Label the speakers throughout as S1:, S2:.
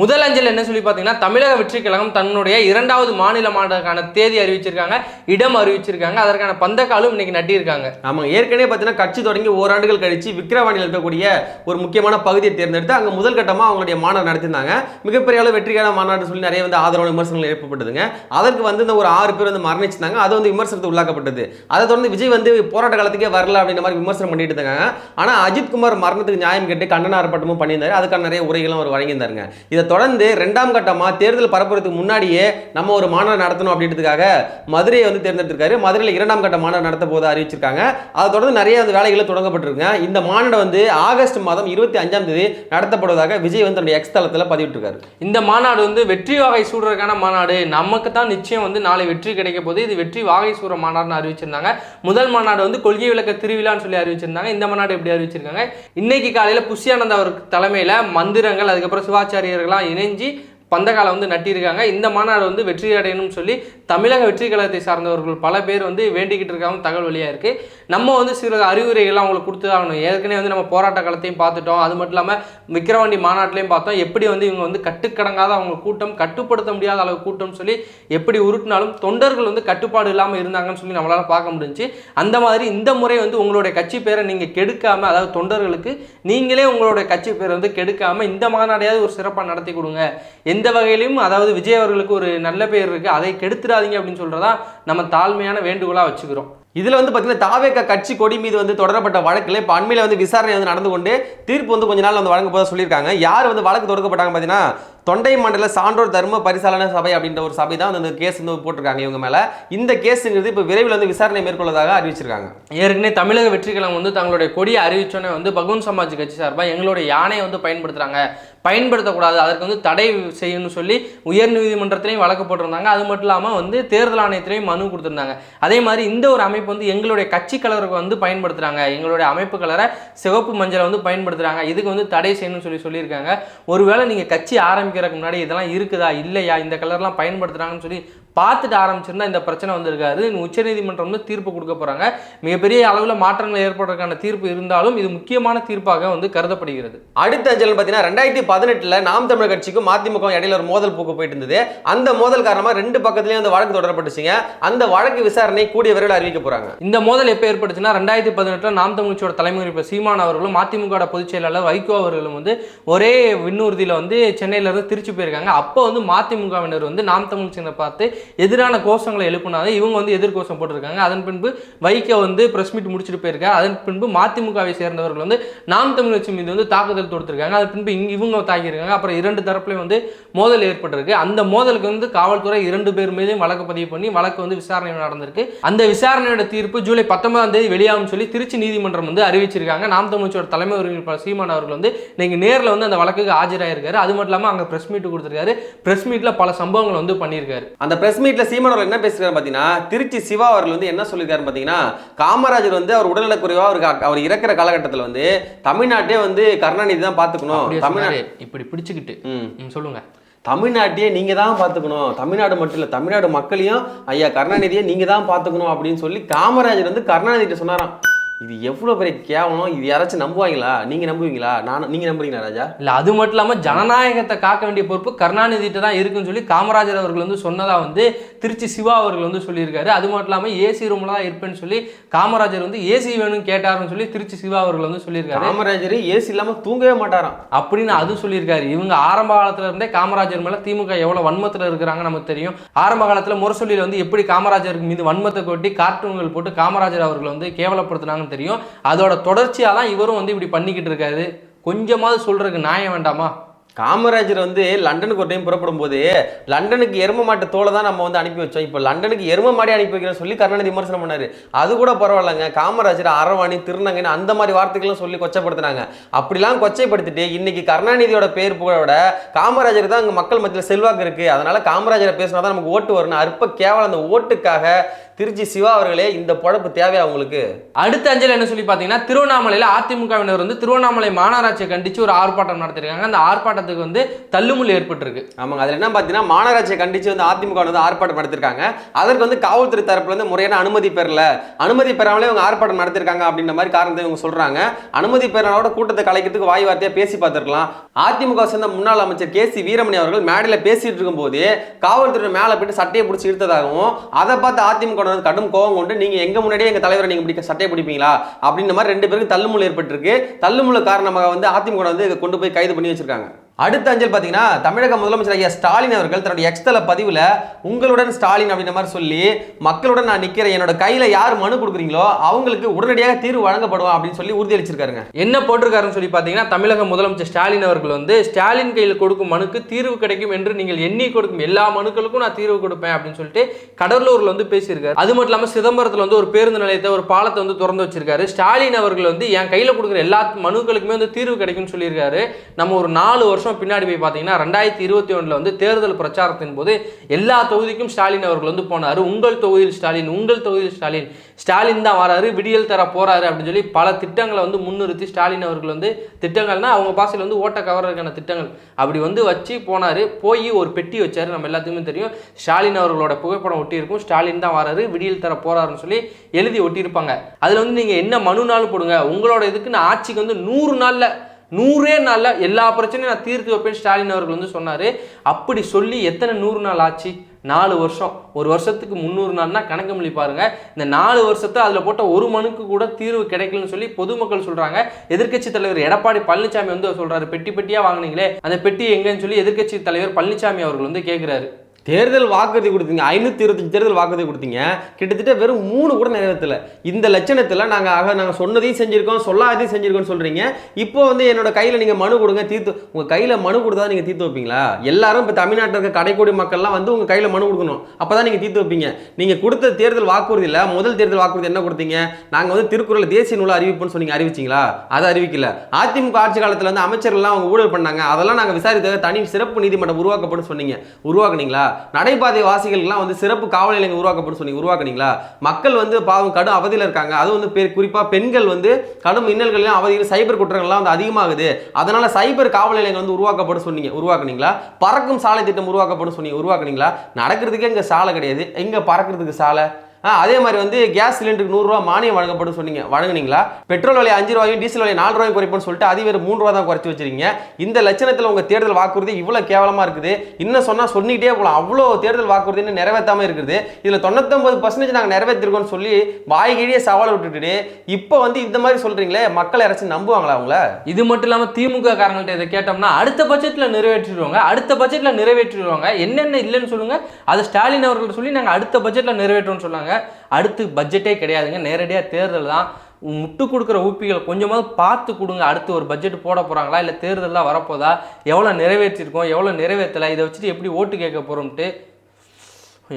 S1: முதல் அஞ்சல் என்ன சொல்லி பார்த்தீங்கன்னா தமிழக வெற்றி கழகம் தன்னுடைய இரண்டாவது மாநில மாநாடுக்கான தேதி அறிவிச்சிருக்காங்க இடம் அறிவிச்சிருக்காங்க அதற்கான பந்தக்காலும் இன்னைக்கு நட்டியிருக்காங்க.
S2: ஆமாம் ஏற்கனவே பார்த்தீங்கன்னா கட்சி தொடங்கி ஓராண்டுகள் கழிச்சு விக்கிரவாணியில் இருக்கக்கூடிய ஒரு முக்கியமான பகுதியை தேர்ந்தெடுத்து அங்கே முதல் கட்டமாக அவங்களுடைய மாநாடு நடத்திருந்தாங்க மிகப்பெரிய அளவு வெற்றிகர மாநாடு சொல்லி நிறைய வந்து ஆதரவு விமர்சனங்கள் ஏற்பட்டதுங்க. அதற்கு வந்து இந்த ஒரு ஆறு பேர் வந்து மரணிச்சிருந்தாங்க. அது வந்து விமர்சனத்துக்கு உள்ளாக்கப்பட்டது. அதை தொடர்ந்து விஜய் வந்து போராட்ட காலத்துக்கே வரல அப்படின்ற மாதிரி விமர்சனம் பண்ணிட்டு இருந்தாங்க. ஆனால் அஜித்குமார் மரணத்துக்கு நியாயம் கேட்டு கண்டன ஆர்ப்பாட்டமும் பண்ணியிருந்தாரு. அதுக்கான நிறைய உரைகளும் அவர் வழங்கியிருந்தாருங்க. இதை தொடர்ந்து ரெண்டாம் கட்டமாக தேர்தல் பரப்புறதுக்கு முன்னாடியே நம்ம ஒரு மாநாடு நடத்தணும் அப்படின்றதுக்காக மதுரையை வந்து தேர்ந்தெடுத்திருக்காரு. மதுரையில் இரண்டாம் கட்ட மாநாடு நடத்த போது அறிவிச்சிருக்காங்க. அதை தொடர்ந்து நிறைய வந்து வேலைகளை தொடங்கப்பட்டிருக்குங்க. இந்த மாநாடு வந்து ஆகஸ்ட் மாதம் இருபத்தி அஞ்சாம் தேதி நடத்தப்படுவதாக விஜய் வந்து தன்னுடைய எக்ஸ் தளத்தில் பதிவிட்டிருக்காரு.
S1: இந்த மாநாடு வந்து வெற்றி வாகை சூடுறதுக்கான மாநாடு. நமக்கு தான் நிச்சயம் வந்து நாளை வெற்றி கிடைக்க போது இது வெற்றி வாகை சூற மாநாடுன்னு அறிவிச்சிருந்தாங்க. முதல் மாநாடு வந்து கொள்கை விளக்க திருவிழான்னு சொல்லி அறிவிச்சிருந்தாங்க. இந்த மாநாடு எப்படி அறிவிச்சிருக்காங்க? இன்னைக்கு காலையில் புஷ்யானந்த் அவர் தலைமையில் மந்திரங்கள் அதுக்கப்புறம் சிவாச்சாரியர்கள் எல்லாம் இணைஞ்சு பந்தகாலம் வந்து நட்டியிருக்காங்க. இந்த மாநாடு வந்து வெற்றி அடையணும்னு சொல்லி தமிழக வெற்றி கழகத்தை சார்ந்தவர்கள் பல பேர் வந்து வேண்டிக்கிட்டு இருக்காங்க. தகவல் வழியாக இருக்குது நம்ம வந்து சில அறிவுரைகள்லாம் அவங்களுக்கு கொடுத்து ஆகணும் ஏற்கனவே வந்து நம்ம போராட்ட காலத்தையும் பார்த்துட்டோம். அது மட்டும் இல்லாமல் விக்கிரவாண்டி மாநாட்டிலையும் பார்த்தோம். எப்படி வந்து இவங்க வந்து கட்டுக்கடங்காத அவங்க கூட்டம் கட்டுப்படுத்த முடியாத அளவு கூட்டம்னு சொல்லி எப்படி உருட்டினாலும் தொண்டர்கள் வந்து கட்டுப்பாடு இல்லாமல் இருந்தாங்கன்னு சொல்லி நம்மளால் பார்க்க முடிஞ்சு அந்த மாதிரி இந்த முறை வந்து உங்களுடைய கட்சி பேரை நீங்கள் கெடுக்காமல் அதாவது தொண்டர்களுக்கு நீங்களே உங்களுடைய கட்சி பேரை வந்து கெடுக்காமல் இந்த மாநாடையாவது ஒரு சிறப்பாக நடத்தி கொடுங்க. எந்த வகையிலையும் அதாவது விஜய் அவர்களுக்கு ஒரு நல்ல பேர் இருக்குது அதை கெடுத்துடாதீங்க அப்படின்னு சொல்கிறதா நம்ம தாழ்மையான வேண்டுகோளாக வச்சுக்கிறோம்.
S2: இதில் வந்து பார்த்தீங்கன்னா தாவேக்க கட்சி கொடி மீது வந்து தொடரப்பட்ட வழக்கில் இப்போ அண்மையில் வந்து விசாரணை வந்து நடந்து கொண்டு தீர்ப்பு வந்து கொஞ்ச நாள் வந்து வழங்க போதாக சொல்லியிருக்காங்க. யார் வந்து வழக்கு தொடக்கப்பட்டாங்க பார்த்தீங்கன்னா தொண்டை மண்டல சான்றோர் தர்ம பரிசாலன சபை அப்படின்ற ஒரு சபை தான் வந்து கேஸ் வந்து போட்டிருக்காங்க இவங்க மேலே. இந்த கேஸுங்கிறது இப்போ விரைவில் வந்து விசாரணை மேற்கொள்வதாக அறிவிச்சிருக்காங்க.
S1: ஏற்கனவே தமிழக வெற்றிக்கலம் வந்து தங்களுடைய கொடியை அறிவிச்சோன்னே வந்து பகுன் சமாஜ் கட்சி சார்பாக எங்களுடைய யானையை வந்து பயன்படுத்துகிறாங்க பயன்படுத்தக்கூடாது. அதற்கு வந்து தடை செய்யணும்னு சொல்லி உயர் நீதிமன்றத்திலையும் வழக்கு போட்டிருந்தாங்க. அது மட்டும் இல்லாமல் வந்து தேர்தல் ஆணையத்திலையும் மனு கொடுத்துருந்தாங்க. அதே மாதிரி இந்த ஒரு அமைப்பு வந்து எங்களுடைய கட்சி கலருக்கு வந்து பயன்படுத்துகிறாங்க எங்களுடைய அமைப்பு கலரை சிவப்பு மஞ்சளை வந்து பயன்படுத்துகிறாங்க இதுக்கு வந்து தடை செய்யணும்னு சொல்லி சொல்லியிருக்காங்க. ஒருவேளை நீங்கள் கட்சி ஆரம்பிக்கிறதுக்கு முன்னாடி இதெல்லாம் இருக்குதா? இல்லையா? இந்த கலர்லாம் பயன்படுத்துகிறாங்கன்னு சொல்லி பார்த்துட்டு ஆரம்பிச்சிருந்தா இந்த பிரச்சனை வந்திருக்காது. உச்சநீதிமன்றம் வந்து தீர்ப்பு கொடுக்க போகிறாங்க மிகப்பெரிய அளவில் மாற்றங்கள் ஏற்படுறதுக்கான தீர்ப்பு இருந்தாலும் இது முக்கியமான தீர்ப்பாக வந்து கருதப்படுகிறது.
S2: அடுத்த அஞ்சல் பார்த்தீங்கன்னா ரெண்டாயிரத்தி பதினெட்டில் நாம் தமிழர் கட்சிக்கும் அதிமுக இடையில ஒரு மோதல் போக்கு போயிட்டு இருந்தது. அந்த மோதல் காரணமாக ரெண்டு பக்கத்துலேயும் அந்த வழக்கு தொடரப்பட்டுச்சுங்க. அந்த வழக்கு விசாரணை கூடிய விரைவில் அறிவிக்க போறாங்க.
S1: இந்த மோதல் எப்போ ஏற்பட்டுச்சுன்னா ரெண்டாயிரத்தி பதினெட்டில் நாம் தமிழ்ச்சியோட தலைமை இப்போ சீமான் அவர்களும் அதிமுக பொதுச் செயலாளர் வைகோ அவர்களும் வந்து ஒரே விண்ணூர்தியில் வந்து சென்னையில இருந்து திருச்சி போயிருக்காங்க. அப்போ வந்து மதிமுகவினர் வந்து நாம் தமிழ்ச்சியினை பார்த்து எதிரான கோஷங்களை எழுப்பினாங்க. இவங்க வந்து எதிர்கோஷம் போட்டிருக்காங்க. அதன் பின்பு வைகோ வந்து பிரஸ் மீட் முடிச்சுட்டு போயிருக்காங்க அதன் பின்பு மதிமுகவை சேர்ந்தவர்கள் வந்து நாம் தமிழ்ச்சி மீது வந்து தாக்குதல் தொடுத்திருக்காங்க. அதன் பின்பு இங்க இவங்க தாக்கியிருக்காங்க. அப்புறம் இரண்டு தரப்புலையும் வந்து மோதல் ஏற்பட்டிருக்கு. அந்த மோதலுக்கு வந்து காவல்துறை இரண்டு பேர் மீதும் வழக்கு பதிவு பண்ணி வழக்கு வந்து விசாரணை நடந்திருக்கு. அந்த விசாரணையோட தீர்ப்பு ஜூலை பத்தொன்பதாம் தேதி வெளியாகும் சொல்லி திருச்சி நீதிமன்றம் வந்து அறிவிச்சிருக்காங்க. நாம் தமிழ்ச்சியோட தலைமை ஒருங்கிணைப்பாளர் சீமான் அவர்கள் வந்து இன்னைக்கு நேரில் வந்து அந்த வழக்குக்கு ஆஜராயிருக்காரு. அது மட்டும் இல்லாமல் அங்கே ப்ரெஸ் மீட் கொடுத்துருக்காரு. ப்ரெஸ் மீட்டில் பல சம்பவங்கள் வந்து பண்ணியிருக்காரு.
S2: அந்த பிரஸ் மீட்ல சீமான் அவர்கள் என்ன பேசுறாரு பார்த்தீங்கன்னா திருச்சி சிவா அவர்கள் வந்து என்ன சொல்லியிருக்காரு பார்த்தீங்கன்னா காமராஜர் வந்து அவர் உடல்நலக்குறைவா அவருக்கு அவர் இறக்குற காலகட்டத்தில் வந்து தமிழ்நாட்டே வந்து கருணாநிதி தான் பார்த்துக்கணும் தமிழ்நாடு
S1: இப்படி பிடிச்சுக்கிட்டு. சொல்லுங்க.
S2: தமிழ்நாட்டையே நீங்கள் தான் பார்த்துக்கணும். தமிழ்நாடு மட்டும் இல்லை தமிழ்நாடு மக்களையும் ஐயா கருணாநிதியை நீங்கள் தான் பார்த்துக்கணும் அப்படின்னு சொல்லி காமராஜர் வந்து கருணாநிதிட்டு சொன்னாராம். இது எவ்வளவு பெரிய கேவலம்? இது யாராச்சும் நம்புவாங்களா? நீங்க நம்புவீங்களா? நான் நீங்க நம்புறீங்களா ராஜா?
S1: இல்ல அது மட்டும் இல்லாம ஜனநாயகத்தை காக்க வேண்டிய பொறுப்பு கருணாநிதிட்ட தான் இருக்குன்னு சொல்லி காமராஜர் அவர்கள் வந்து சொன்னதா வந்து திருச்சி சிவா அவர்கள் வந்து சொல்லியிருக்காரு. அது மட்டும் இல்லாம ஏசி ரூம்ல தான் இருப்பேன்னு சொல்லி காமராஜர் வந்து ஏசி வேணும்னு கேட்டாருன்னு சொல்லி திருச்சி சிவா அவர்கள் வந்து சொல்லியிருக்காரு.
S2: காமராஜர் ஏசி இல்லாம தூங்கவே மாட்டாராம்.
S1: அப்படின்னு அது சொல்லியிருக்காரு. இவங்க ஆரம்ப காலத்துல இருந்தே காமராஜர் மேல திமுக எவ்வளவு வன்மத்துல இருக்கிறாங்க நமக்கு தெரியும். ஆரம்ப காலத்துல முரசொலியில வந்து எப்படி காமராஜருக்கு மீது வன்மத்தை கொட்டி கார்ட்டூன்கள் போட்டு காமராஜர் அவர்களை வந்து கேவலப்படுத்தினாங்கன்னு தெரியும். அதோட தொடர்ச்சியாக தான் இவரும் வந்து இப்படி பண்ணிக்கிட்டு இருக்காரு. கொஞ்சமாவது சொல்றதுக்கு நியாயம் வேண்டாமா?
S2: காமராஜர் வந்து லண்டனுக்கு ஒரு டைம் புறப்படும் போது லண்டனுக்கு எரும மாட்டு தோலை தான் நம்ம வந்து அனுப்பி வச்சோம். இப்போ லண்டனுக்கு எரும மாடி அனுப்பி வைக்கிறோம் சொல்லி கருணாநிதி விமர்சனம் பண்ணாரு. அது கூட பரவாயில்லைங்க. காமராஜர் அரவாணி திருநங்கைன்னு அந்த மாதிரி வார்த்தைகளும் சொல்லி கொச்சப்படுத்தினாங்க. அப்படிலாம் கொச்சைப்படுத்திட்டு இன்னைக்கு கருணாநிதியோட பேர் புகழோட காமராஜர் தான் அங்கே மக்கள் மத்தியில் செல்வாக்கு இருக்கு. அதனால காமராஜரை பேசினா தான் நமக்கு ஓட்டு வரணும் அற்ப கேவலம் அந்த ஓட்டுக்காக திருச்சி சிவா அவர்களே இந்த பொழப்பு தேவையா உங்களுக்கு?
S1: அடுத்த அஞ்சல் என்ன சொல்லி பார்த்தீங்கன்னா திருவண்ணாமலையில் அதிமுகவினர் வந்து திருவண்ணாமலை மாநகராட்சியை கண்டித்து ஒரு ஆர்ப்பாட்டம் நடத்திருக்காங்க. அந்த ஆர்ப்பாட்டம் போராட்டத்துக்கு வந்து தள்ளுமுள் ஏற்பட்டிருக்கு.
S2: ஆமாங்க. அதில் என்ன பார்த்தீங்கன்னா மாநகராட்சியை கண்டித்து வந்து அதிமுக வந்து ஆர்ப்பாட்டம் நடத்திருக்காங்க. அதற்கு வந்து காவல்துறை தரப்புல வந்து முறையான அனுமதி பெறல. அனுமதி பெறாமலே இவங்க ஆர்ப்பாட்டம் நடத்திருக்காங்க அப்படின்ற மாதிரி காரணத்தை இவங்க சொல்றாங்க. அனுமதி பெறனோட கூட்டத்தை கலைக்கிறதுக்கு வாய் வார்த்தையாக பேசி பார்த்துருக்கலாம். அதிமுக சேர்ந்த முன்னாள் அமைச்சர் கே சி வீரமணி அவர்கள் மேடையில் பேசிட்டு இருக்கும்போது காவல்துறை மேலே போயிட்டு சட்டையை பிடிச்சி இழுத்ததாகவும் அதை பார்த்து அதிமுக வந்து கடும் கோவம் கொண்டு நீங்கள் எங்கள் முன்னாடியே எங்கள் தலைவரை நீங்கள் பிடிக்க சட்டையை பிடிப்பீங்களா? அப்படின்ற மாதிரி ரெண்டு பேருக்கு தள்ளுமுள் ஏற்பட்டிருக்கு. தள்ளுமுள்ள காரணமாக வந்து அதிமுக வந்து கொண்டு போய் கைது பண்ணி வச்சிருக்காங்க. அடுத்த அஞ்சல் பார்த்தீங்கன்னா தமிழக முதலமைச்சர் ஐயா ஸ்டாலின் அவர்கள் தன்னுடைய எக்ஸ்தல பதிவில் உங்களுடன் ஸ்டாலின் அப்படின்ற மாதிரி சொல்லி மக்களுடன் நான் நிற்கிறேன் என்னோட கையில் யார் மனு கொடுக்குறீங்களோ அவங்களுக்கு உடனடியாக தீர்வு வழங்கப்படுவோம் அப்படின்னு சொல்லி உறுதியளிச்சிருக்காருங்க.
S1: என்ன போட்டிருக்காருன்னு சொல்லி பார்த்தீங்கன்னா தமிழக முதலமைச்சர் ஸ்டாலின் அவர்கள் வந்து ஸ்டாலின் கையில் கொடுக்கும் மனுக்கு தீர்வு கிடைக்கும் என்று நீங்கள் எண்ணி கொடுக்கும் எல்லா மனுக்களுக்கும் நான் தீர்வு கொடுப்பேன் அப்படின்னு சொல்லிட்டு கடலூரில் வந்து பேசியிருக்காரு. அது மட்டும் இல்லாமல் சிதம்பரத்தில் வந்து ஒரு பேருந்து நிலையத்தை ஒரு பாலத்தை வந்து திறந்து வச்சிருக்காரு. ஸ்டாலின் அவர்கள் வந்து என் கையில் கொடுக்குற எல்லா மனுக்களுக்குமே வந்து தீர்வு கிடைக்கும்னு சொல்லியிருக்காரு. நம்ம ஒரு நாலு வருஷம் பின்னாடி போய் பார்த்தீங்கன்னா ரெண்டாயிரத்தி இருபத்தி ஒன்றில் வந்து தேர்தல் பிரச்சாரத்தின் போது எல்லா தொகுதிக்கும் ஸ்டாலின் அவர்கள் வந்து போனார். உங்கள் தொகுதியில் ஸ்டாலின் உங்கள் தொகுதியில் ஸ்டாலின். ஸ்டாலின் தான் வராரு விடியல் தர போறாரு அப்படின்னு சொல்லி பல திட்டங்களை வந்து முன்னிறுத்தி ஸ்டாலின் அவர்கள் வந்து திட்டங்கள்னா அவங்க பாசையில் வந்து ஓட்ட கவர்றதுக்கான திட்டங்கள். அப்படி வந்து வச்சு போனார் போய் ஒரு பெட்டி வச்சாரு நம்ம எல்லாத்துக்குமே தெரியும். ஸ்டாலின் அவர்களோட புகைப்படம் ஒட்டியிருக்கும். ஸ்டாலின் தான் வராரு விடியல் தர போறாருன்னு சொல்லி எழுதி ஒட்டியிருப்பாங்க. அதில் வந்து நீங்கள் என்ன மனுனாலும் போடுங்க. உங்களோட இதுக்குன்னு ஆட்சிக்கு வந்து நூறு நாளில் நூறே நாளில் எல்லா பிரச்சனையும் நான் தீர்த்து வைப்பேன் ஸ்டாலின் அவர்கள் வந்து சொன்னார். அப்படி சொல்லி எத்தனை நூறு நாள் ஆச்சு? நாலு வருஷம். ஒரு வருஷத்துக்கு முந்நூறு நாள்னா கணக்கு மொழி பாருங்க. இந்த நாலு வருஷத்தை அதில் போட்ட ஒரு மனுக்கு கூட தீர்வு கிடைக்கலன்னு சொல்லி பொதுமக்கள் சொல்கிறாங்க எதிர்க்கட்சி தலைவர் எடப்பாடி பழனிசாமி வந்து சொல்கிறாரு பெட்டி பெட்டியாக வாங்கினீங்களே அந்த பெட்டி எங்கன்னு சொல்லி எதிர்க்கட்சி தலைவர் பழனிசாமி அவர்கள் வந்து கேட்குறாரு
S2: தேர்தல் வாக்குறுதி கொடுத்தீங்க. ஐநூற்றி இருபத்தஞ்சு தேர்தல் வாக்குறுதி கொடுத்தீங்க. கிட்டத்தட்ட வெறும் மூணு கூட நிறைவேற்றல இந்த லட்சணத்தில் நாங்கள் ஆக நாங்கள் சொன்னதையும் செஞ்சுருக்கோம் சொல்லாததையும் செஞ்சுருக்கோம்னு சொல்கிறீங்க இப்போ வந்து என்னோட கையில் நீங்கள் மனு கொடுங்க தீர்த்து உங்கள் கையில் மனு கொடுத்தா நீங்கள் தீர்த்து வைப்பீங்களா? எல்லாரும் இப்போ தமிழ்நாட்டில் இருக்க கடைக்கோடி மக்கள்லாம் வந்து உங்கள் கையில் மனு கொடுக்கணும். அப்போ தான் நீங்கள் தீர்த்து வைப்பீங்க. நீங்கள் கொடுத்த தேர்தல் வாக்குறுதியில் முதல் தேர்தல் வாக்குறுதி என்ன கொடுத்தீங்க? நாங்கள் வந்து திருக்குறள் தேசிய நூலை அறிவிப்போம்னு சொன்னீங்க. அறிவிச்சிங்களா? அதை அறிவிக்கல. அதிமுக ஆட்சி காலத்தில் வந்து அமைச்சர்கள்லாம் அவங்க ஊழல் பண்ணாங்க. அதெல்லாம் நாங்கள் விசாரித்த தனி சிறப்பு நீதிமன்றம் உருவாக்கப்படும் சொன்னீங்க. உருவாக்குனீங்களா? நடைபாதை வாசிகளுக்குலாம் வந்து சிறப்பு காவல் நிலையங்கள் உருவாக்கப்படும் சொல்லி உருவாக்குனீங்களா? மக்கள் வந்து பாவம் கடும் அவதியில் இருக்காங்க. அது வந்து பெ- குறிப்பா பெண்கள் வந்து கடும் இன்னல்கள்லாம் அவதியில் சைபர் குற்றங்கள்லாம் வந்து அதிகமாகுது. அதனால சைபர் காவல் நிலையங்கள் வந்து உருவாக்கப்படும் சொன்னீங்க உருவாக்குனீங்களா? பறக்கும் சாலை திட்டம் உருவாக்கப்படும் சொன்னீங்க உருவாக்குனீங்களா? நடக்கிறதுக்கே இங்க சாலை கிடையாது. எங்கே பறக்கிறதுக்கு சாலை? அதே மாதிரி வந்து கேஸ் சிலிண்டருக்கு நூறுரூவா மானியம் வழங்கப்படும் சொன்னீங்க. வழங்குனீங்களா? பெட்ரோல் விலை அஞ்சு ரூபாயும் டீசல் விலை நாலு ரூபாயும் குறைப்போம்னு சொல்லிட்டு அது வேறு மூணு ரூபா தான் குறைச்சி வச்சிருக்கீங்க. இந்த லட்சணத்தில் உங்கள் தேர்தல் வாக்குறுதி இவ்வளோ கேவலமாக இருக்குது. இன்னும் சொன்னால் சொல்லிக்கிட்டே போகலாம் அவ்வளோ தேர்தல் வாக்குறுதி நிறைவேற்றாமல் இருக்குது. இதில் தொண்ணூத்தொம்பது பர்சன்டேஜ் நாங்கள் நிறைவேற்றிருக்கோம்னு சொல்லி வாய்கிழியே சவால் விட்டுட்டு இப்போ வந்து இந்த மாதிரி சொல்கிறீங்களே மக்கள் யாராச்சும் நம்புவாங்களா அவங்கள?
S1: இது மட்டும் இல்லாமல் திமுக காரங்கள்ட்ட இதை கேட்டோம்னா அடுத்த பட்ஜெட்டில் நிறைவேற்றிடுவாங்க. அடுத்த பட்ஜெட்டில் நிறைவேற்றிடுவாங்க. என்னென்ன இல்லைன்னு சொல்லுங்கள் அதை ஸ்டாலின் அவர்கள் சொல்லி நாங்கள் அடுத்த பட்ஜெட்டில் நிறைவேற்றோம்னு சொன்னாங்க. அடுத்து பட்ஜெட்டே கிடையாதுங்க. நேரடியாக தேர்தல் தான். முட்டு கொடுக்குற ஊப்பிகள் கொஞ்சமாவது பார்த்து கொடுங்க. அடுத்து ஒரு பட்ஜெட் போட போகிறாங்களா இல்லை தேர்தல்லாம் வரப்போதா? எவ்வளோ நிறைவேற்றிருக்கோம்? எவ்வளோ நிறைவேற்றலை? இதை வச்சுட்டு எப்படி ஓட்டு கேட்க போகிறோம்ட்டு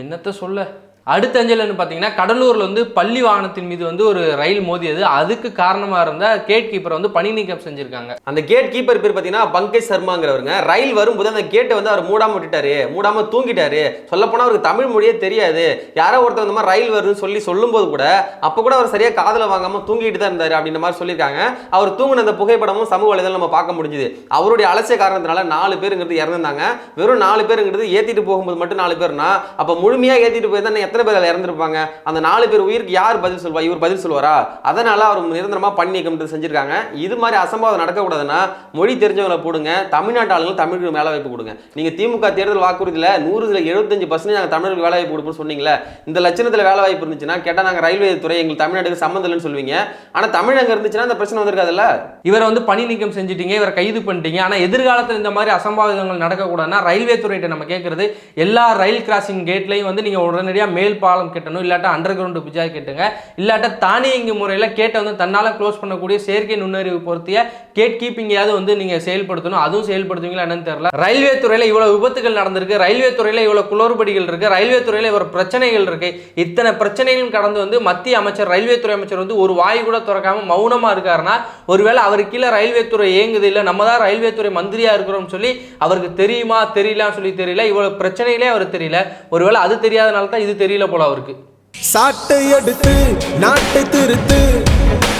S1: என்னத்த சொல்ல? அடுத்த அஞ்சல்னு பார்த்தீங்கன்னா கடலூரில் வந்து பள்ளி வாகனத்தின் மீது வந்து ஒரு ரயில் மோதியது. அதுக்கு காரணமாக இருந்தால் கேட் கீப்பரை வந்து பணி நீக்கம் செஞ்சுருக்காங்க.
S2: அந்த கேட் கீப்பர் பேர் பார்த்தீங்கன்னா பங்கஜ் சர்மாங்கிறவருங்க. ரயில் வரும்போது அந்த கேட்டை வந்து அவர் மூடாமல் விட்டுட்டாரு. மூடாம தூங்கிட்டாரு. சொல்லப்போனால் அவருக்கு தமிழ் மொழியே தெரியாது. யாரோ ஒருத்தர் இந்த மாதிரி ரயில் வருதுன்னு சொல்லி சொல்லும்போது கூட அப்போ கூட அவர் சரியாக காதில் வாங்காமல் தூங்கிட்டு தான் இருந்தார் அப்படின்ற மாதிரி சொல்லியிருக்காங்க. அவர் தூங்கின அந்த புகைப்படமும் சமூக வலைதளம் நம்ம பார்க்க முடிஞ்சுது. அவருடைய அலட்சிய காரணத்தினால நாலு பேருங்கிறது இறந்துருந்தாங்க. வெறும் நாலு பேருங்கிறது ஏற்றிட்டு போகும்போது மட்டும் நாலு பேர்னா அப்போ முழுமையாக ஏற்றிட்டு போயிருந்தா எத்தனை பேர் அதில் இறந்துருப்பாங்க? அந்த நாலு பேர் உயிருக்கு யார் பதில் சொல்வா? இவர் பதில் சொல்வாரா? அதனால அவர் நிரந்தரமாக பண்ணி நீக்கம் செஞ்சிருக்காங்க. இது மாதிரி அசம்பாவிதம் நடக்கக்கூடாதுன்னா மொழி தெரிஞ்சவங்களை போடுங்க. தமிழ்நாட்டு ஆளுங்களுக்கு தமிழுக்கு வேலை வாய்ப்பு கொடுங்க. நீங்கள் திமுக தேர்தல் வாக்குறுதியில் நூறுல எழுபத்தஞ்சு பர்சன்ட் நாங்கள் தமிழருக்கு வேலை வாய்ப்பு கொடுப்போம்னு சொன்னீங்களே இந்த லட்சணத்தில் வேலை வாய்ப்பு இருந்துச்சுன்னா கேட்டால் நாங்கள் ரயில்வே துறை எங்களுக்கு தமிழ்நாட்டுக்கு சம்மந்தம் இல்லைன்னு சொல்லுவீங்க. ஆனால் தமிழ் அங்கே இருந்துச்சுன்னா அந்த பிரச்சனை வந்திருக்காதுல்ல?
S1: இவரை வந்து பணி நீக்கம் செஞ்சிட்டீங்க இவரை கைது பண்ணிட்டீங்க. ஆனால் எதிர்காலத்தில் இந்த மாதிரி அசம்பாவிதங்கள் நடக்கக்கூடாதுன்னா ரயில்வே துறையிட்ட நம்ம கேட்குறது எல்லா ரயில் கிராசிங் கேட்லையும் வந்து நீங்கள் உடனடியாக மேல் பாலம் கட்டணும் இல்லாட்டா அண்டர் கிரவுண்டு பிஜாய் கேட்டுங்க. இல்லாட்டா தானியங்கி முறையில் கேட்டை வந்து தன்னால் க்ளோஸ் பண்ணக்கூடிய செயற்கை நுண்ணறிவு பொருத்திய கேட் கீப்பிங்காவது வந்து நீங்கள் செயல்படுத்தணும். அதுவும் செயல்படுத்துவீங்களா என்னன்னு தெரியல. ரயில்வே துறையில் இவ்வளோ விபத்துகள் நடந்திருக்கு. ரயில்வே துறையில் இவ்வளோ குளறுபடிகள் இருக்கு. ரயில்வே துறையில் இவ்வளோ பிரச்சனைகள் இருக்கு. இத்தனை பிரச்சனைகளும் கடந்து வந்து மத்திய அமைச்சர் ரயில்வே துறை அமைச்சர் வந்து ஒரு வாய் கூட திறக்காமல் மௌனமாக இருக்காருன்னா ஒருவேளை அவர் கீழே ரயில்வே துறை இயங்குது இல்லை நம்ம தான் ரயில்வே துறை மந்திரியாக இருக்கிறோம்னு சொல்லி அவருக்கு தெரியுமா தெரியலான்னு சொல்லி தெரியல. இவ்வளோ பிரச்சனைகளே அவர் தெரியல. ஒருவேளை அது தெரியாதனால தான் இது தெரியல. தெரியல போல அவருக்கு.
S3: சாட்டை எடுத்து நாட்டை திருத்து.